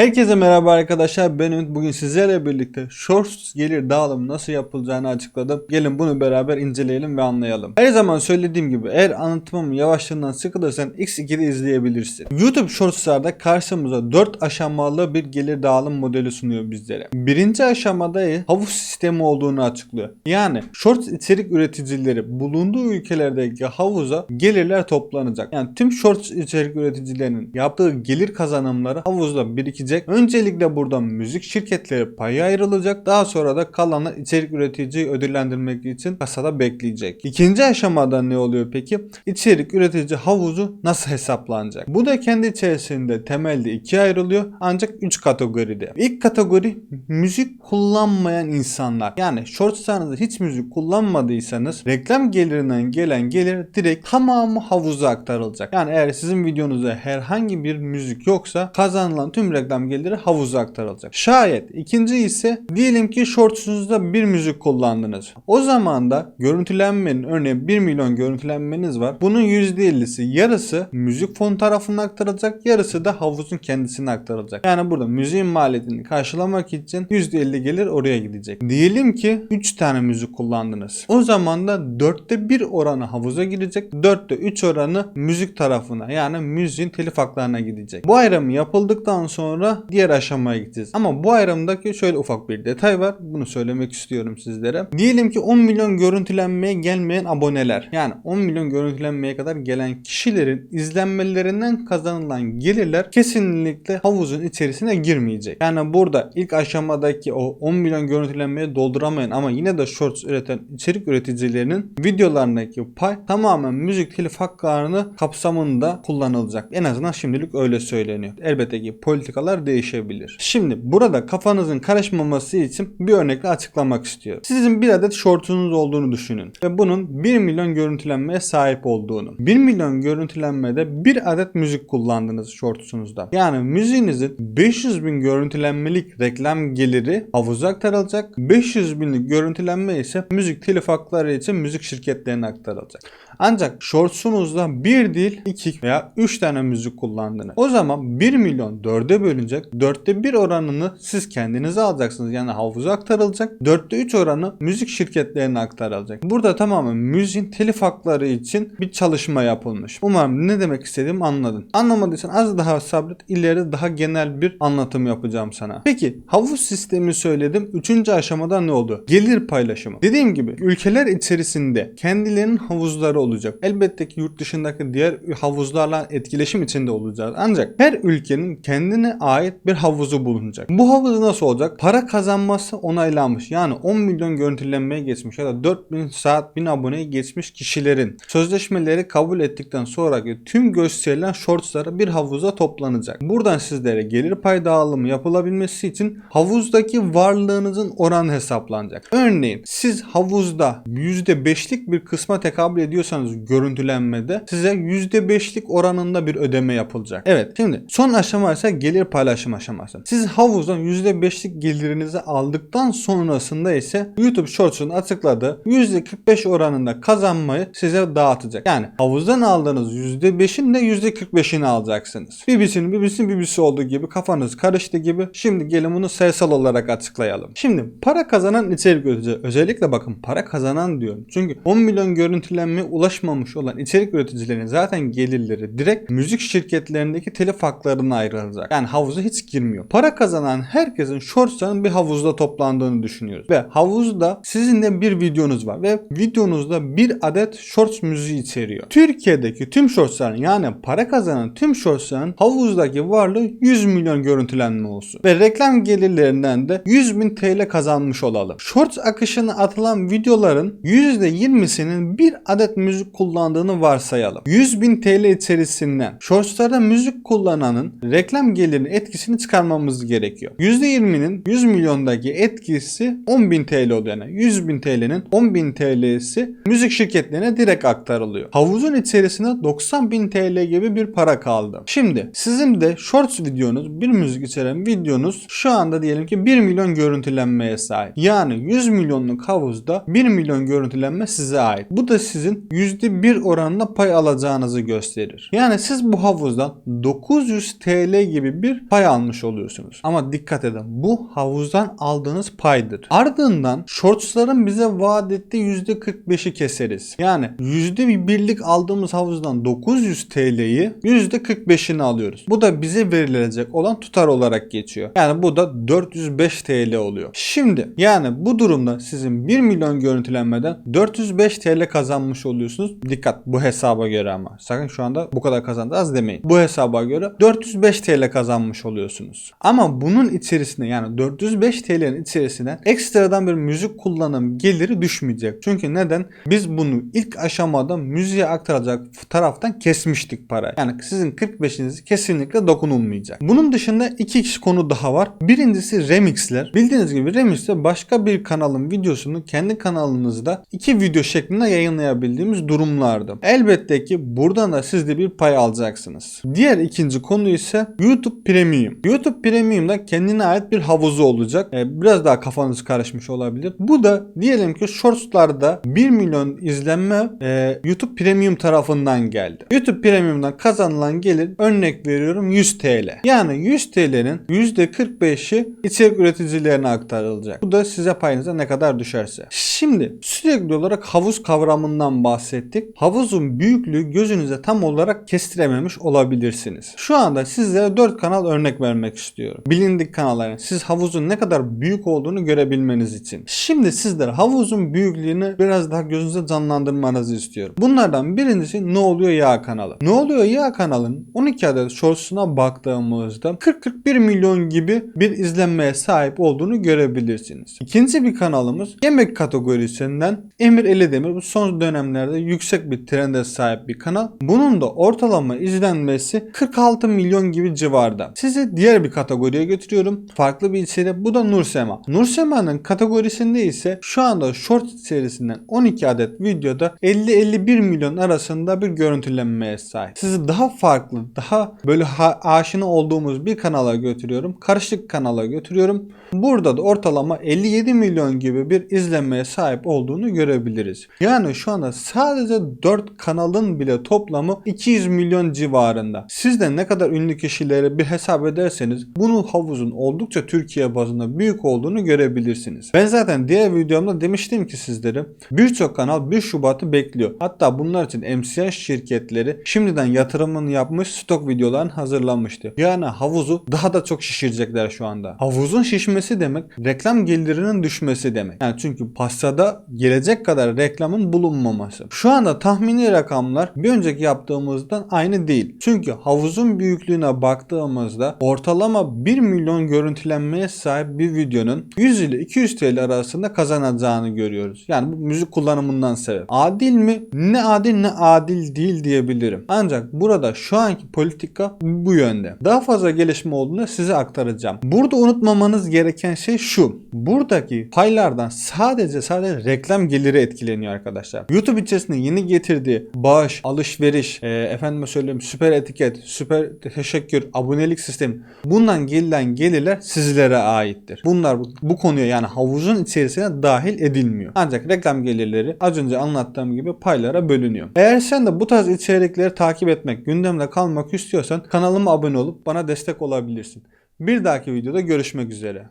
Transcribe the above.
Herkese merhaba arkadaşlar ben Ümit bugün sizlerle birlikte Shorts gelir dağılımı nasıl yapılacağını açıkladım. Gelin bunu beraber inceleyelim ve anlayalım. Her zaman söylediğim gibi eğer anlatımım yavaşlığından sıkılırsan X2'de izleyebilirsin. YouTube Shorts'larda karşımıza 4 aşamalı bir gelir dağılım modeli sunuyor bizlere. Birinci aşamada havuz sistemi olduğunu açıklıyor. Yani Shorts içerik üreticileri bulunduğu ülkelerdeki havuza gelirler toplanacak. Yani tüm Shorts içerik üreticilerinin yaptığı gelir kazanımları havuzda birikecek. Öncelikle burada müzik şirketleri paya ayrılacak. Daha sonra da kalanı içerik üreticiyi ödüllendirmek için kasada bekleyecek. İkinci aşamada ne oluyor peki? İçerik üretici havuzu nasıl hesaplanacak? Bu da kendi içerisinde temelde ikiye ayrılıyor ancak 3 kategoride. İlk kategori müzik kullanmayan insanlar. Yani shortslarınızda hiç müzik kullanmadıysanız reklam gelirinden gelen gelir direkt tamamı havuza aktarılacak. Yani eğer sizin videonuzda herhangi bir müzik yoksa kazanılan tüm reklam geliri havuza aktarılacak. Şayet ikinci ise diyelim ki shortsunuzda bir müzik kullandınız. O zaman da görüntülenmenin örneğin 1 milyon görüntülenmeniz var. Bunun %50'si yarısı müzik fonu tarafına aktarılacak yarısı da havuzun kendisine aktarılacak. Yani burada müziğin maliyetini karşılamak için %50 gelir oraya gidecek. Diyelim ki 3 tane müzik kullandınız. O zaman da 4'te 1 oranı havuza girecek. 4'te 3 oranı müzik tarafına yani müziğin telif haklarına gidecek. Bu ayrım yapıldıktan sonra diğer aşamaya gideceğiz. Ama bu ayrımdaki şöyle ufak bir detay var. Bunu söylemek istiyorum sizlere. Diyelim ki 10 milyon görüntülenmeye gelmeyen aboneler. Yani 10 milyon görüntülenmeye kadar gelen kişilerin izlenmelerinden kazanılan gelirler kesinlikle havuzun içerisine girmeyecek. Yani burada ilk aşamadaki o 10 milyon görüntülenmeye dolduramayan ama yine de shorts üreten içerik üreticilerinin videolarındaki pay tamamen müzik telif haklarını kapsamında kullanılacak. En azından şimdilik öyle söyleniyor. Elbette ki politikalar değişebilir. Şimdi burada kafanızın karışmaması için bir örnekle açıklamak istiyorum. Sizin bir adet shortunuz olduğunu düşünün ve bunun 1 milyon görüntülenmeye sahip olduğunu. 1 milyon görüntülenmede bir adet müzik kullandınız shortunuzda. Yani müziğinizin 500 bin görüntülenmelik reklam geliri havuza aktarılacak. 500 binlik görüntülenme ise müzik telif hakları için müzik şirketlerine aktarılacak. Ancak shortsunuzda bir değil 2 veya 3 tane müzik kullandınız. O zaman 1 milyon 4'e bölünecek. 4'te 1 oranını siz kendinize alacaksınız. Yani havuza aktarılacak. 4'te 3 oranı müzik şirketlerine aktarılacak. Burada tamamen müziğin telif hakları için bir çalışma yapılmış. Umarım ne demek istediğimi anladın. Anlamadıysan az daha sabret. İleride daha genel bir anlatım yapacağım sana. Peki havuz sistemi söyledim. Üçüncü aşamada ne oldu? Gelir paylaşımı. Dediğim gibi ülkeler içerisinde kendilerinin havuzları olacak. Elbette ki yurt dışındaki diğer havuzlarla etkileşim içinde olacağız. Ancak her ülkenin kendine ait bir havuzu bulunacak. Bu havuz nasıl olacak? Para kazanması onaylanmış. Yani 10 milyon görüntülenmeye geçmiş ya da 4000 saat 1000 aboneye geçmiş kişilerin sözleşmeleri kabul ettikten sonraki tüm gösterilen shortsları bir havuza toplanacak. Buradan sizlere gelir pay dağılımı yapılabilmesi için havuzdaki varlığınızın oranı hesaplanacak. Örneğin siz havuzda %5'lik bir kısma tekabül ediyorsanız görüntülenmede size %5'lik oranında bir ödeme yapılacak. Evet şimdi son aşama ise gelir paylaşım aşaması. Siz havuzdan %5'lik gelirinizi aldıktan sonrasında ise YouTube Shorts'un açıkladığı %45 oranında kazanmayı size dağıtacak. Yani havuzdan aldığınız %5'in de %45'ini alacaksınız. BBC'nin BBC'nin BBC olduğu gibi kafanız karıştı gibi. Şimdi gelin bunu sayısal olarak açıklayalım. Şimdi para kazanan içerik üretici özellikle bakın para kazanan diyorum. Çünkü 10 milyon görüntülenmeye ulaşmamış olan içerik üreticilerin zaten gelirleri direkt müzik şirketlerindeki telif haklarına ayrılacak. Yani havuza hiç girmiyor. Para kazanan herkesin shortsların bir havuzda toplandığını düşünüyoruz. Ve havuzda sizin de bir videonuz var ve videonuzda bir adet shorts müziği içeriyor. Türkiye'deki tüm shortsların yani para kazanan tüm shortsların havuzdaki varlığı 100 milyon görüntülenme olsun. Ve reklam gelirlerinden de 100 bin TL kazanmış olalım. Shorts akışına atılan videoların %20'sinin bir adet müzik kullandığını varsayalım. 100 bin TL içerisinden shortslarda müzik kullananın reklam gelirinin etkisini çıkarmamız gerekiyor. %20'nin 100 milyondaki etkisi 10 bin TL oluyor. Yani 100 bin TL'nin 10 bin TL'si müzik şirketlerine direkt aktarılıyor. Havuzun içerisinde 90 bin TL gibi bir para kaldı. Şimdi sizin de shorts videonuz, bir müzik içeren videonuz şu anda diyelim ki 1 milyon görüntülenmeye sahip. Yani 100 milyonluk havuzda 1 milyon görüntülenme size ait. Bu da sizin %1 oranında pay alacağınızı gösterir. Yani siz bu havuzdan 900 TL gibi bir pay almış oluyorsunuz. Ama dikkat edin bu havuzdan aldığınız paydır. Ardından shortsların bize vaat ettiği %45'i keseriz. Yani %1'lik aldığımız havuzdan 900 TL'yi %45'ini alıyoruz. Bu da bize verilecek olan tutar olarak geçiyor. Yani bu da 405 TL oluyor. Şimdi yani bu durumda sizin 1 milyon görüntülenmeden 405 TL kazanmış oluyorsunuz. Dikkat bu hesaba göre ama. Sakın şu anda bu kadar kazandınız demeyin. Bu hesaba göre 405 TL kazanmış oluyorsunuz. Ama bunun içerisine yani 405 TL'nin içerisine ekstradan bir müzik kullanım geliri düşmeyecek. Çünkü neden? Biz bunu ilk aşamada müziğe aktaracak taraftan kesmiştik para. Yani sizin 45'iniz kesinlikle dokunulmayacak. Bunun dışında iki kişi konu daha var. Birincisi remixler. Bildiğiniz gibi remixler başka bir kanalın videosunu kendi kanalınızda iki video şeklinde yayınlayabildiğimiz durumlardı. Elbette ki buradan da siz de bir pay alacaksınız. Diğer ikinci konu ise YouTube Premium. YouTube Premium'da kendine ait bir havuzu olacak. Ee, biraz daha kafanız karışmış olabilir. Bu da diyelim ki Shorts'larda 1 milyon izlenme e, YouTube Premium tarafından geldi. YouTube Premium'dan kazanılan gelir örnek veriyorum 100 TL. Yani 100 TL'nin %45'i içerik üreticilerine aktarılacak. Bu da size payınıza ne kadar düşerse. Şimdi sürekli olarak havuz kavramından bahsettik. Havuzun büyüklüğü gözünüze tam olarak kestirememiş olabilirsiniz. Şu anda sizlere 4 kanal örnek vermek istiyorum. Bilindik kanalların siz havuzun ne kadar büyük olduğunu görebilmeniz için. Şimdi sizlere havuzun büyüklüğünü biraz daha gözünüze canlandırmanızı istiyorum. Bunlardan birincisi Ne Oluyor Ya kanalı. Ne Oluyor Ya kanalın 12 adet shortsuna baktığımızda 40-41 milyon gibi bir izlenmeye sahip olduğunu görebilirsiniz. İkinci bir kanalımız yemek kategorisinden Emir Elidemir. Bu son dönemlerde yüksek bir trende sahip bir kanal. Bunun da ortalama izlenmesi 46 milyon gibi civarda. Sizi diğer bir kategoriye götürüyorum. Farklı bir içerik. Bu da Nursema. Nursema'nın kategorisinde ise şu anda short serisinden 12 adet videoda 50-51 milyon arasında bir görüntülenmeye sahip. Sizi daha farklı, daha böyle aşina olduğumuz bir kanala götürüyorum. Karışık kanala götürüyorum. Burada da ortalama 57 milyon gibi bir izlenmeye sahip olduğunu görebiliriz. Yani şu anda sadece 4 kanalın bile toplamı 200 milyon civarında. Siz de ne kadar ünlü kişileri bir hesap ederseniz bunu havuzun oldukça Türkiye bazında büyük olduğunu görebilirsiniz. Ben zaten diğer videomda demiştim ki sizlere birçok kanal 1 Şubat'ı bekliyor. Hatta bunlar için MCN şirketleri şimdiden yatırımını yapmış stok videolarını hazırlamıştı. Yani havuzu daha da çok şişirecekler şu anda. Havuzun şişmesi demek reklam gelirinin düşmesi demek. Yani çünkü pastada gelecek kadar reklamın bulunmaması. Şu anda tahmini rakamlar bir önceki yaptığımızdan aynı değil. Çünkü havuzun büyüklüğüne baktığımızda ortalama 1 milyon görüntülenmeye sahip bir videonun 100 ile 200 TL arasında kazanacağını görüyoruz. Yani bu müzik kullanımından sebep. Adil mi? Ne adil ne adil değil diyebilirim. Ancak burada şu anki politika bu yönde. Daha fazla gelişme olduğunda size aktaracağım. Burada unutmamanız gereken şey şu. Buradaki paylardan sadece sadece reklam geliri etkileniyor arkadaşlar. YouTube içerisinde yeni getirdiği bağış, alışveriş, e, efendime söyleyeyim süper etiket, süper teşekkür, abonelik sistemi bundan gelen gelirler sizlere aittir. Bunlar bu, bu konuya yani havuzun içerisine dahil edilmiyor. Ancak reklam gelirleri az önce anlattığım gibi paylara bölünüyor. Eğer sen de bu tarz içerikleri takip etmek, gündemde kalmak istiyorsan kanalıma abone olup bana destek olabilirsin. Bir dahaki videoda görüşmek üzere.